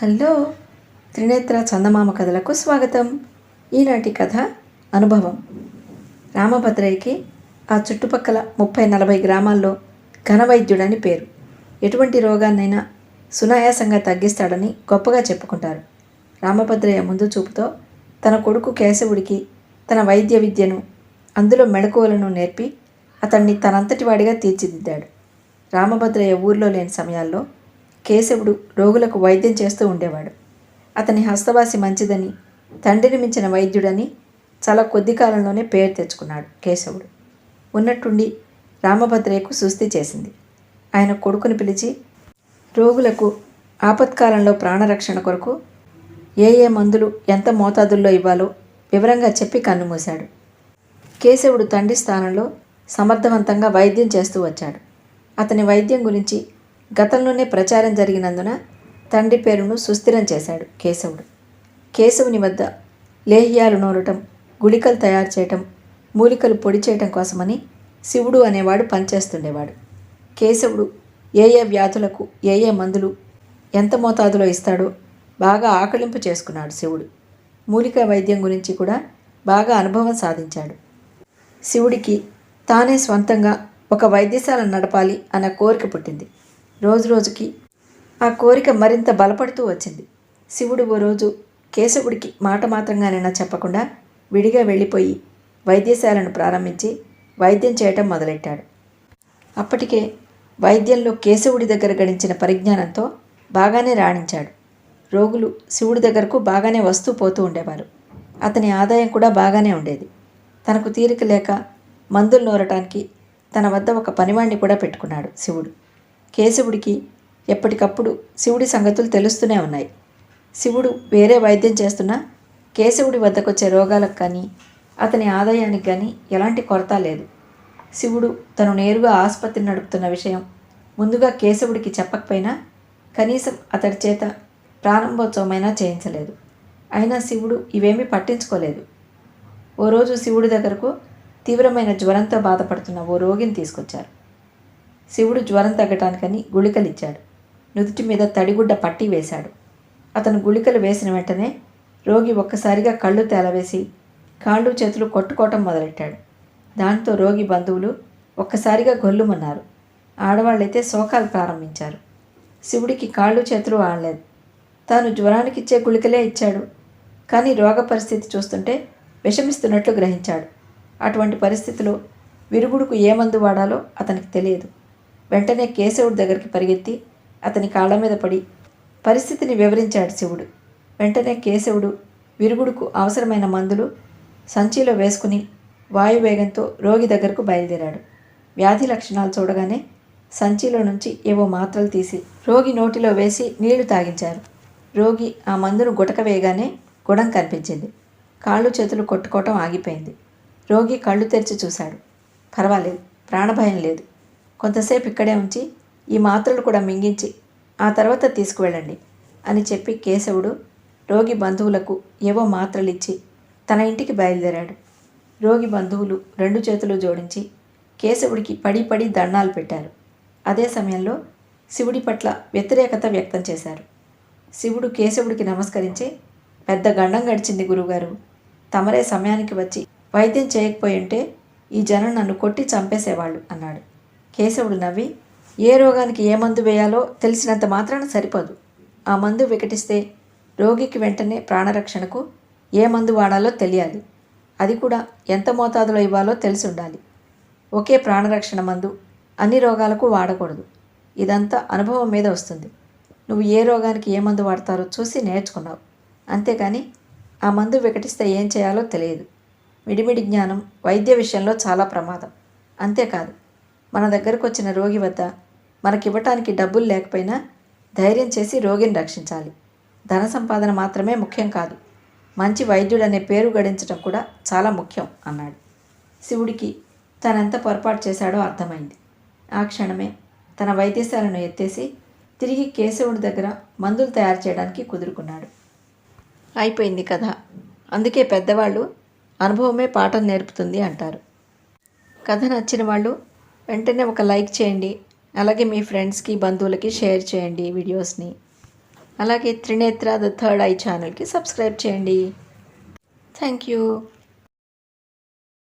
Hello Trinetra చందమామ కథలకు స్వాగతం. ఈనాటి కథ అనుభవం. రామభద్రయ్యకి ఆ చుట్టుపక్కల ముప్పై నలభై గ్రామాల్లో ఘనవైద్యుడని పేరు. ఎటువంటి రోగాన్నైనా సునాయాసంగా తగ్గిస్తాడని గొప్పగా చెప్పుకుంటారు. రామభద్రయ్య ముందు చూపుతో తన కొడుకు కేశవుడికి తన వైద్య విద్యను అందులో మెళకువలను నేర్పి అతన్ని తనంతటి వాడిగా తీర్చిదిద్దాడు. రామభద్రయ్య ఊర్లో లేని సమయాల్లో కేశవుడు రోగులకు వైద్యం చేస్తూ ఉండేవాడు. అతని హస్తవాసి మంచిదని తండ్రిని మించిన వైద్యుడని చాలా కొద్ది కాలంలోనే పేరు తెచ్చుకున్నాడు కేశవుడు. ఉన్నట్టుండి రామభద్రయ్యకు సుస్థి చేసింది. ఆయన కొడుకుని పిలిచి రోగులకు ఆపత్కాలంలో ప్రాణరక్షణ కొరకు ఏ ఏ మందులు ఎంత మోతాదుల్లో ఇవ్వాలో వివరంగా చెప్పి కన్నుమూశాడు కేశవుడు తండ్రి స్థానంలో సమర్థవంతంగా వైద్యం చేస్తూ వచ్చాడు. అతని వైద్యం గురించి గతంలోనే ప్రచారం జరిగినందున తండ్రి పేరును సుస్థిరం చేశాడు కేశవుడు. కేశవుని వద్ద లేహ్యాలు నోరటం గుళికలు తయారు చేయటం మూలికలు పొడి చేయటం కోసమని శివుడు అనేవాడు పనిచేస్తుండేవాడు. కేశవుడు ఏ ఏ వ్యాధులకు ఏ ఏ మందులు ఎంత మోతాదులో ఇస్తాడో బాగా ఆకలింపు చేసుకున్నాడు శివుడు. మూలిక వైద్యం గురించి కూడా బాగా అనుభవం సాధించాడు. శివుడికి తానే స్వంతంగా ఒక వైద్యశాల నడపాలి అన్న కోరిక పుట్టింది. రోజురోజుకి. ఆ కోరిక మరింత బలపడుతూ వచ్చింది. శివుడు ఓ రోజు కేశవుడికి మాట మాత్రంగానైనా చెప్పకుండా విడిగా వెళ్ళిపోయి వైద్యశాలను ప్రారంభించి వైద్యం చేయటం మొదలెట్టాడు. అప్పటికే వైద్యంలో కేశవుడి దగ్గర గడించిన పరిజ్ఞానంతో బాగానే రాణించాడు. రోగులు శివుడి దగ్గరకు బాగానే వస్తూ పోతూ ఉండేవారు. అతని ఆదాయం కూడా బాగానే ఉండేది. తనకు తీరిక లేక మందులు నూరటానికి తన వద్ద ఒక పనివాణ్ణి కూడా పెట్టుకున్నాడు శివుడు. కేశవుడికి ఎప్పటికప్పుడు శివుడి సంగతులు తెలుస్తూనే ఉన్నాయి. శివుడు వేరే వైద్యం చేస్తున్నా కేశవుడి వద్దకొచ్చే రోగాలకు కానీ అతని ఆదాయానికి కానీ ఎలాంటి కొరత లేదు. శివుడు తను నేరుగా ఆసుపత్రి నడుపుతున్న విషయం ముందుగా కేశవుడికి చెప్పకపోయినా కనీసం అతడి చేత ప్రారంభోత్సవమైనా చేయించలేదు. అయినా శివుడు ఇవేమీ పట్టించుకోలేదు. ఓ రోజు శివుడి దగ్గరకు తీవ్రమైన జ్వరంతో బాధపడుతున్న ఓ రోగిని తీసుకొచ్చారు. శివుడు జ్వరం తగ్గటానికని గుళికలు ఇచ్చాడు నుదుటి మీద తడిగుడ్డ పట్టి వేశాడు. అతను గుళికలు వేసిన వెంటనే రోగి ఒక్కసారిగా కళ్ళు తేలవేసి కాళ్ళు చేతులు కొట్టుకోవటం మొదలెట్టాడు. దాంతో రోగి బంధువులు ఒక్కసారిగా గొల్లుమన్నారు. ఆడవాళ్ళైతే శోకాలు ప్రారంభించారు. శివుడికి కాళ్ళు చేతులు ఆడలేదు. తాను జ్వరానికి ఇచ్చే గుళికలే ఇచ్చాడు. కానీ రోగ పరిస్థితి చూస్తుంటే విషమిస్తున్నట్లు గ్రహించాడు. అటువంటి పరిస్థితిలో విరుగుడుకు ఏ మందు వాడాలో అతనికి తెలియదు. వెంటనే కేశవుడి దగ్గరికి పరిగెత్తి అతని కాళ్ళ మీద పడి పరిస్థితిని వివరించాడు శివుడు. వెంటనే కేశవుడు విరుగుడుకు అవసరమైన మందులు సంచిలో వేసుకుని వాయువేగంతో రోగి దగ్గరకు బయలుదేరాడు. వ్యాధి లక్షణాలు చూడగానే సంచిలో నుంచి ఏవో మాత్రలు తీసి రోగి నోటిలో వేసి నీళ్ళు తాగించారు. రోగి ఆ మందును గుటక వేయగానే గుడం కనిపించింది. కాళ్ళు చేతులు కొట్టుకోవటం ఆగిపోయింది. రోగి కళ్ళు తెరిచి చూశాడు. పర్వాలేదు ప్రాణభయం లేదు. కొంతసేపు ఇక్కడే ఉంచి ఈ మాత్రలు కూడా మింగించి ఆ తర్వాత తీసుకువెళ్ళండి అని చెప్పి కేశవుడు రోగి బంధువులకు ఏవో మాత్రలిచ్చి తన ఇంటికి బయలుదేరాడు. రోగి బంధువులు రెండు చేతులు జోడించి కేశవుడికి పడి పడి దండాలు పెట్టారు. అదే సమయంలో శివుడి పట్ల వ్యతిరేకత వ్యక్తం చేశారు. శివుడు కేశవుడికి నమస్కరించి పెద్ద గండం గడిచింది గురుగారు తమరే సమయానికి వచ్చి వైద్యం చేయకపోయి ఉంటే ఈ జనం నన్ను కొట్టి చంపేసేవాళ్ళు అన్నాడు. కేశవుడు నవ్వి ఏ రోగానికి ఏ మందు వేయాలో తెలిసినంత మాత్రాన సరిపోదు. ఆ మందు వికటిస్తే రోగికి వెంటనే ప్రాణరక్షణకు ఏ మందు వాడాలో తెలియాలి. అది కూడా ఎంత మోతాదులో ఇవ్వాలో తెలిసి ఉండాలి ఒకే ప్రాణరక్షణ మందు అన్ని రోగాలకు వాడకూడదు. ఇదంతా అనుభవం మీద వస్తుంది. నువ్వు ఏ రోగానికి ఏ మందు వాడతారో చూసి నేర్చుకున్నావు. అంతేకాని ఆ మందు వికటిస్తే ఏం చేయాలో తెలియదు. మిడిమిడి జ్ఞానం వైద్య విషయంలో చాలా ప్రమాదం. అంతేకాదు మన దగ్గరకు వచ్చిన రోగి వద్ద మనకివ్వటానికి డబ్బులు లేకపోయినా ధైర్యం చేసి రోగిని రక్షించాలి. ధన సంపాదన మాత్రమే ముఖ్యం కాదు. మంచి వైద్యుడు అనే పేరు గడించడం కూడా చాలా ముఖ్యం అన్నాడు. శివుడికి తనెంత పొరపాటు చేశాడో అర్థమైంది. ఆ క్షణమే తన వైద్యశాలను ఎత్తేసి తిరిగి కేశవుడి దగ్గర మందులు తయారు చేయడానికి కుదురుకున్నాడు. అయిపోయింది కథ. అందుకే పెద్దవాళ్ళు అనుభవమే పాఠం నేర్పుతుంది అంటారు. కథ నచ్చిన వాళ్ళు వెంటనే ఒక లైక్ చేయండి. అలాగే మీ ఫ్రెండ్స్కి బంధువులకి షేర్ చేయండి వీడియోస్ని. అలాగే త్రినేత్ర ద థర్డ్ ఐ ఛానల్కి సబ్స్క్రైబ్ చేయండి. Thank you.